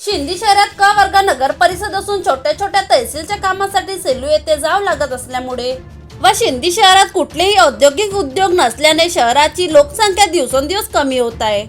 शिंदी शहरात क वर्ग नगर परिषद असून छोट्या छोट्या तहसीलच्या कामासाठी सेलू येथे जावं लागत असल्यामुळे? व शिंदी शहरात कुठलेही औद्योगिक उद्योग नसल्याने शहराची लोकसंख्या दिवसेंदिवस कमी होत आहे.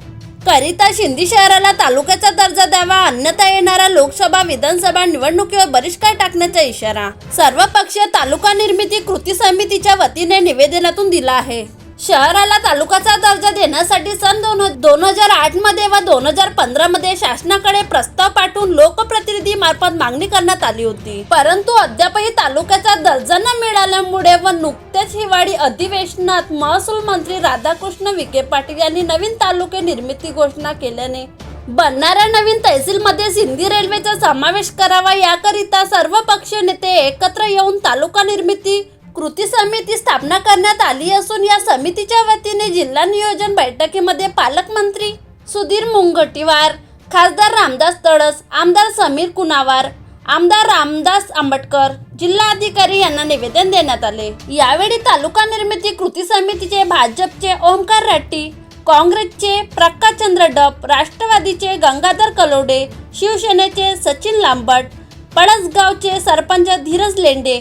करिता शिंदी शहराला तालुक्याचा दर्जा द्यावा अन्यथा येणाऱ्या लोकसभा विधानसभा निवडणुकीवर बहिष्कार टाकण्याचा इशारा सर्व पक्षीय तालुका निर्मिती कृती समितीच्या वतीने निवेदनातून दिला आहे. शहराला तालुक्याचा दर्जा देण्यासाठी सन दोन दोन हजार आठमध्ये व दोन हजार पंधरा मध्ये शासनाकडे प्रस्ताव पाठवून लोकप्रतिनिधी मार्फत मागणी करण्यात आली होती. परंतु अद्यापही तालुक्याचा दर्जा न मिळाल्यामुळे व नुकत्याच हिवाळी अधिवेशनात महसूल मंत्री राधाकृष्ण विखे पाटील यांनी नवीन तालुके निर्मिती घोषणा केल्याने बनणाऱ्या नवीन तहसीलमध्ये सिंधी रेल्वेचा समावेश करावा याकरिता सर्व पक्षीय नेते एकत्र येऊन तालुका निर्मिती कृती समिती स्थापना करण्यात आली असून या समितीच्या वतीने जिल्हा नियोजन बैठकीमध्ये पालकमंत्री सुधीर मुंगटीवार खासदार रामदास तडस आमदार समीर कुनावार आमदार रामदास आंबटकर जिल्हाधिकारी यांना निवेदन देण्यात आले. यावेळी तालुका निर्मिती कृती समितीचे भाजपचे ओमकार रेड्डी काँग्रेसचे प्रकाशचंद्र डप राष्ट्रवादीचे गंगाधर कलोडे शिवसेनेचे सचिन लांबट पळसगावचे सरपंच धीरज लेंडे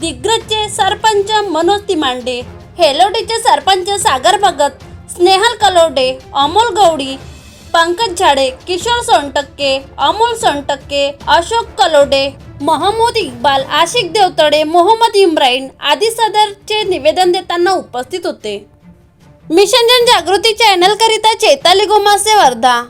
दिग्रजचे सरपंच मनोज तिमांडे हेलोडीचे सरपंच सागर भगत स्नेहल कलोडे अमोल गवडी पंकज झाडे किशोर सोनटक्के अमोल सोनटक्के अशोक कलोडे महमूद इक्बाल आशिक देवतडे मोहम्मद इम्राईन आदी सदरचे निवेदन देताना उपस्थित होते. मिशन जन जागृती चॅनल करिता गोमासे वर्धा.